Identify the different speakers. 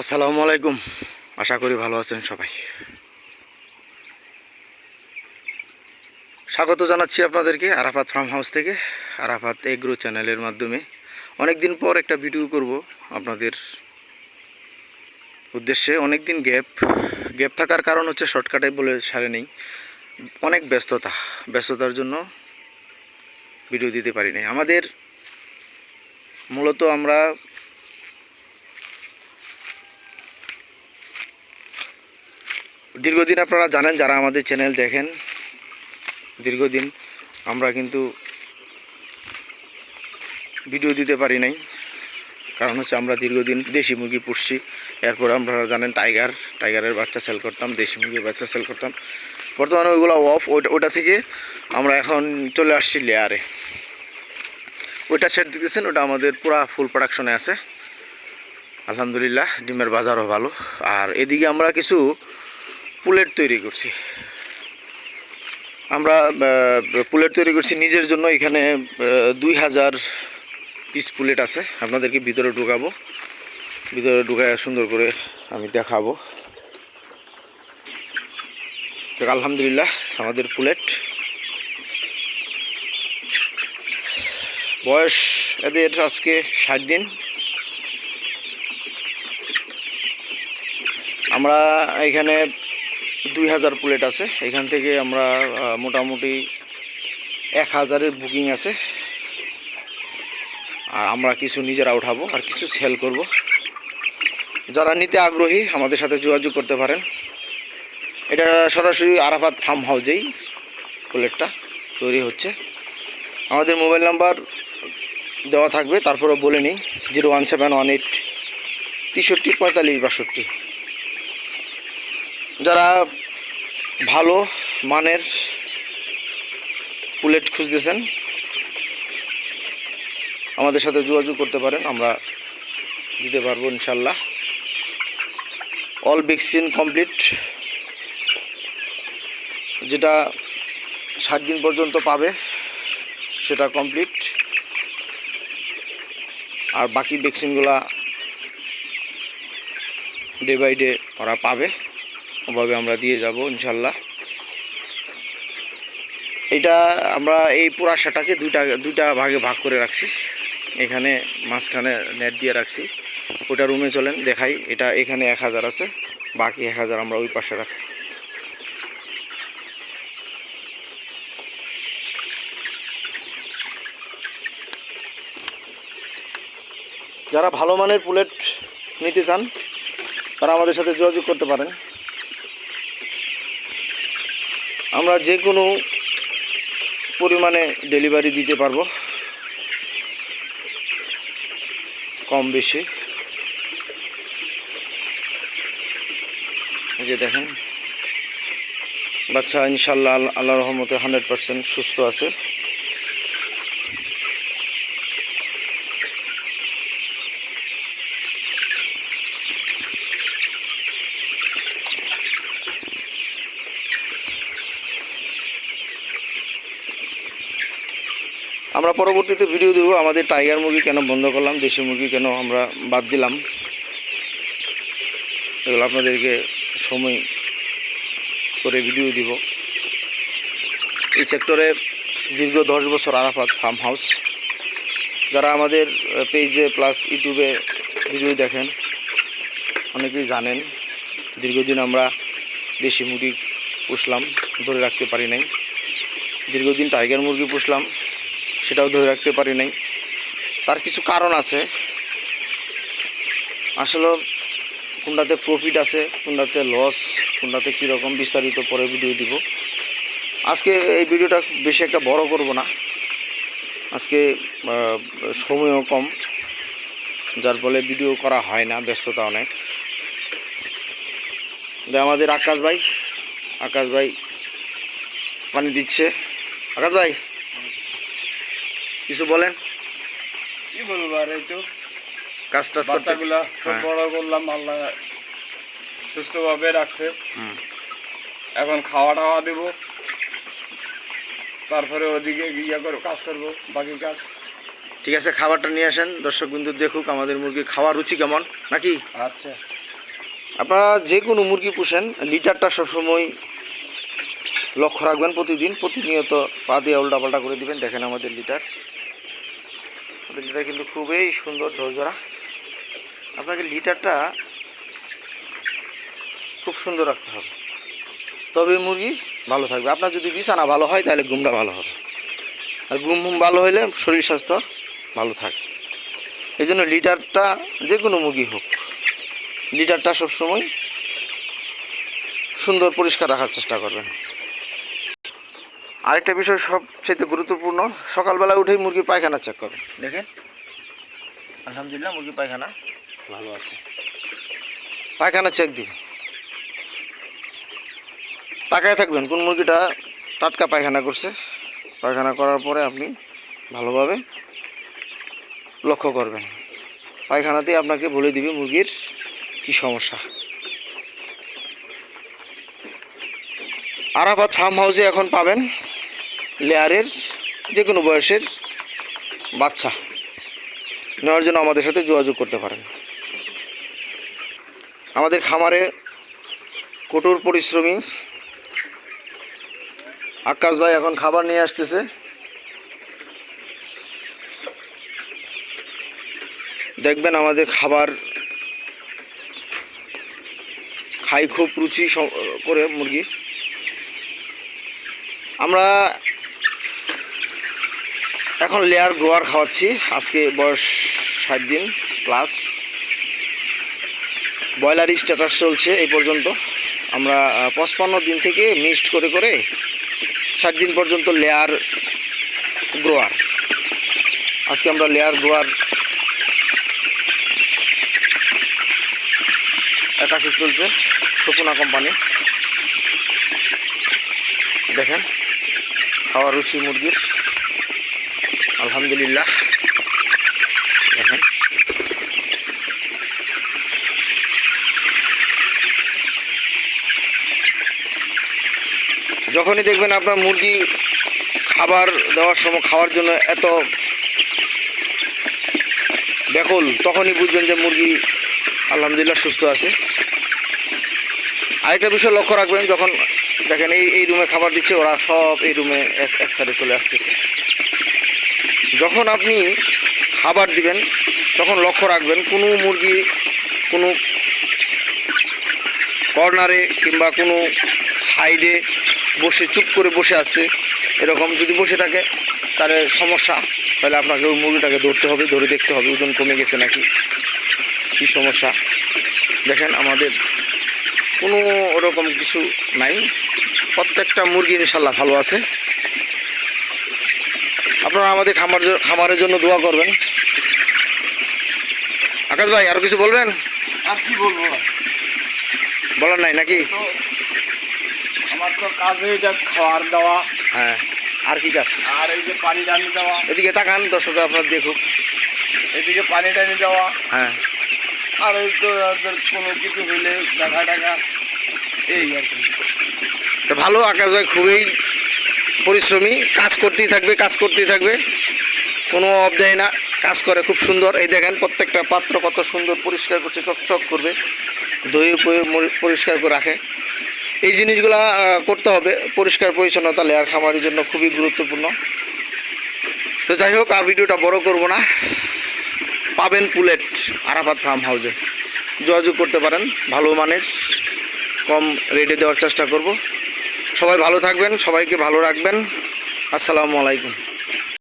Speaker 1: আসসালামু আলাইকুম। আশা করি ভালো আছেন সবাই। স্বাগত জানাচ্ছি আপনাদেরকে আরাফাত ফার্ম হাউস থেকে, আরাফাত এগ্রো চ্যানেলের মাধ্যমে। অনেক দিন পর একটা ভিডিও করব আপনাদের উদ্দেশ্যে। অনেক দিন গ্যাপ গ্যাপ থাকার কারণ হচ্ছে শর্টকাটে বলে সারে নেই। অনেক ব্যস্ততা, ব্যস্ততার জন্য ভিডিও দিতে পারি নাই। আমাদের মূলত আমরা দীর্ঘদিন আপনারা জানেন, যারা আমাদের চ্যানেল দেখেন, দীর্ঘদিন আমরা কিন্তু ভিডিও দিতে পারি নাই। কারণ হচ্ছে আমরা দীর্ঘদিন দেশি মুরগি পুষছি। এরপর আপনারা জানেন টাইগার টাইগারের বাচ্চা সেল করতাম, দেশি মুরগির বাচ্চা সেল করতাম। বর্তমানে ওইগুলো অফ ওইটা ওটা থেকে আমরা এখন চলে আসছি লেয়ারে ওইটা সেট দিতেছেন, ওটা আমাদের পুরা ফুল প্রোডাকশনে আছে। আলহামদুলিল্লাহ, ডিমের বাজারও ভালো। আর এদিকে আমরা কিছু পুলেট তৈরি করছি। আমরা পুলেট তৈরি করছি নিজের জন্য। এখানে দুই হাজার পিস পুলেট আছে। আপনাদেরকে ভিতরে ঢুকাবো। ভিতরে ঢুকায় সুন্দর করে আমি দেখাবো। দেখ, আলহামদুলিল্লাহ আমাদের পুলেট। বয়স এদের আজকে ষাট দিন। আমরা এখানে দুই হাজার প্লেট আছে। এখান থেকে আমরা মোটামুটি এক হাজারের বুকিং আছে। আর আমরা কিছু নিজেরা উঠাবো আর কিছু সেল করব। যারা নিতে আগ্রহী, আমাদের সাথে যোগাযোগ করতে পারেন। এটা সরাসরি আরাফাত ফার্ম হাউসেই প্লেটটা তৈরি হচ্ছে। আমাদের মোবাইল নাম্বার দেওয়া থাকবে তারপরে বলে নিই। Zero one seven one eight তেষট্টি পঁয়তাল্লিশ বাষট্টি। যারা ভালো মানের পুলেট খুঁজতেছেন, আমাদের সাথে যোগাযোগ করতে পারেন, আমরা দিতে পারব ইনশাল্লাহ। অল ভ্যাকসিন কমপ্লিট যেটা ষাট দিন পর্যন্ত পাবে, সেটা কমপ্লিট আর বাকি ভ্যাকসিনগুলা ডে বাই ডে ওরা পাবে। ওভাবে আমরা দিয়ে যাব, ইনশাল্লাহ। এটা আমরা এই পুরাশাটাকে দুইটা দুইটা ভাগে ভাগ করে রাখছি। এখানে মাঝখানে নেট দিয়ে রাখছি। ওটা রুমে চলেন, দেখাই। এটা এখানে এক হাজার আছে, বাকি এক হাজার আমরা ওই পাশে রাখছি। যারা ভালো মানের পুলেট নিতে চান, তারা আমাদের সাথে যোগাযোগ করতে পারেন। আমরা যে কোনো পরিমাণে ডেলিভারি দিতে পারব। কম বেশি। যে দেখেন। বাচ্চা ইনশাল্লাহ আল্লাহ রহমতে হান্ড্রেড পারসেন্ট সুস্থ আছে। আমরা পরবর্তীতে ভিডিও দেবো, আমাদের টাইগার মুরগি কেন বন্ধ করলাম, দেশি মুরগি কেন আমরা বাদ দিলাম। এগুলো আপনাদেরকে সময় করে ভিডিও দিব। এই সেক্টরে দীর্ঘ দশ বছর আরাফাত ফার্ম হাউস যারা আমাদের পেজে প্লাস ইউটিউবে ভিডিও দেখেন, অনেকেই জানেন, দীর্ঘদিন আমরা দেশি মুরগি পুষলাম, ধরে রাখতে পারি নাই। দীর্ঘদিন টাইগার মুরগি পুষলাম। সেটাও ধরে রাখতে পারি নাই। তার কিছু কারণ আছে। আসলে কোনটাতে প্রফিট আছে, কোনটাতে লস কোনটাতে কীরকম বিস্তারিত পরে ভিডিও দিব। আজকে এই ভিডিওটা বেশি একটা বড় করব না। আজকে সময়ও কম, যার ফলে ভিডিও করা হয় না ব্যস্ততা অনেক। আমাদের আকাশ ভাই আকাশ ভাই পানি দিচ্ছে। আকাশ ভাই। কিছু বলেন?
Speaker 2: কি বলব আর এই তো?
Speaker 1: কাজ টাজ
Speaker 2: বাচ্চাগুলা
Speaker 1: হ্যাঁ।
Speaker 2: বড় করলাম আল্লাহ সুস্থভাবে রাখছে। এখন খাওয়া টাওয়া দেব। তারপরে ওদিকে ইয়ে করব কাজ করব বাকি কাজ।
Speaker 1: ঠিক আছে খাবারটা নিয়ে আসেন। দর্শক বিন্দু দেখুক আমাদের মুরগির খাওয়া রুচি কেমন নাকি?
Speaker 2: আচ্ছা।
Speaker 1: আপনারা যে কোনো মুরগি পুষেন লিটারটা সবসময় লক্ষ্য রাখবেন প্রতিদিন, প্রতিনিয়ত পা দিয়ে উল্টাপাল্টা করে দিবেন। দেখেন আমাদের লিটার। আমাদের লিটার কিন্তু খুবই সুন্দর ঝরঝরা। আপনাকে লিটারটা খুব সুন্দর রাখতে হবে। তবে মুরগি ভালো থাকবে। আপনার যদি বিছানা ভালো হয়, তাহলে ঘুমটা ভালো হবে। আর ঘুম ঘুম ভালো হলে শরীর স্বাস্থ্য ভালো থাকে। এই জন্য লিটারটা যে কোনো মুরগি হোক, লিটারটা সবসময় সুন্দর, পরিষ্কার রাখার চেষ্টা করবেন। আরেকটা বিষয় সবচেয়ে গুরুত্বপূর্ণ, সকালবেলা উঠেই মুরগি পায়খানা চেক করবেন দেখেন। আলহামদুলিল্লাহ মুরগি পায়খানা ভালো আছে। পায়খানা চেক দিন তাকায় থাকবেন কোন মুরগিটা টাটকা পায়খানা করছে। পায়খানা করার পরে আপনি ভালোভাবে লক্ষ্য করবেন। পায়খানাতেই আপনাকে বলে দিবে মুরগির কি সমস্যা। আরাফাত ফার্ম হাউসে এখন পাবেন লেয়ারের যে কোনো বয়সের বাচ্চা নেওয়ার জন্য আমাদের সাথে যোগাযোগ করতে পারেন। আমাদের খামারে কঠোর পরিশ্রমী আকাশ ভাই এখন খাবার নিয়ে আসতেছে। দেখবেন আমাদের খাবার খাই খুব রুচি করে মুরগি। আমরা এখন লেয়ার গ্রোয়ার খাওয়াচ্ছি। আজকে বয়স ষাট দিন প্লাস ব্রয়লার স্ট্যাটাস চলছে এই পর্যন্ত। আমরা পঁচপান্ন দিন থেকে মিক্সড করে করে ষাট দিন পর্যন্ত লেয়ার গ্রোয়ার আজকে আমরা লেয়ার গ্রোয়ার একাশি চলছে সুপুনা কোম্পানি দেখেন, খাওয়া রুচি মুরগির। আলহামদুলিল্লাহ। দেখেন যখনই দেখবেন আপনার মুরগি খাবার দেওয়ার সময় খাওয়ার জন্য এত ব্যাকুল, তখনই বুঝবেন যে মুরগি আলহামদুলিল্লাহ সুস্থ আছে। আরেকটা বিষয় লক্ষ্য রাখবেন, যখন দেখেন এই এই রুমে খাবার দিচ্ছে, ওরা সব এই রুমে এক এক সাইডে চলে আসতেছে। যখন আপনি খাবার দিবেন, তখন লক্ষ্য রাখবেন কোনো মুরগি কোনো কর্নারে কিংবা কোনো সাইডে বসে, চুপ করে বসে আছে, এরকম যদি বসে থাকে, তাহলে সমস্যা। তাহলে আপনাকে ওই মুরগিটাকে ধরতে হবে, ধরে দেখতে হবে, ওজন কমে গেছে নাকি? কী সমস্যা? দেখেন আমাদের কোনো ওরকম কিছু নাই। প্রত্যেকটা মুরগি ইনশাল্লাহ ভালো আছে। আপনারা আমাদের খামার খামারের জন্য দোয়া করবেন। আকাশ ভাই আর কিছু বলবেন?
Speaker 2: আর কি বলব
Speaker 1: বলার নাই নাকি?
Speaker 2: আমার তো কাজ হয়ে যাক খাওয়ার দেওয়া।
Speaker 1: হ্যাঁ আর কি কাজ?
Speaker 2: আর এই যে পানি টানি দেওয়া।
Speaker 1: এদিকে তাকান দর্শক আপনার দেখুক।
Speaker 2: এদিকে পানি টানি দেওয়া।
Speaker 1: হ্যাঁ।
Speaker 2: আর ওই তো কোনো কিছু হইলে দেখা টাকা এই আর কি।
Speaker 1: তো ভালো আকাশ ভাই খুবই পরিশ্রমী, কাজ করতেই থাকবে, কাজ করতেই থাকবে। কোনো অফ দেয় না, কাজ করে, খুব সুন্দর। এই দেখেন, প্রত্যেকটা পাত্র কত সুন্দর পরিষ্কার করছে, চকচক করবে। ধুয়ে পরিষ্কার করে রাখে। এই জিনিসগুলা করতে হবে। পরিষ্কার, পরিচ্ছন্নতা, লেয়ার খামারের জন্য খুবই গুরুত্বপূর্ণ। তো যাই হোক, আর ভিডিওটা বড় করব না। পাবেন পুলেট, আরাফাত ফার্ম হাউসে। যোগাযোগ করতে পারেন, ভালো মানের, কম রেটে দেওয়ার চেষ্টা করব। সবাই ভালো থাকবেন সবাইকে ভালো রাখবেন। আসসালামু আলাইকুম।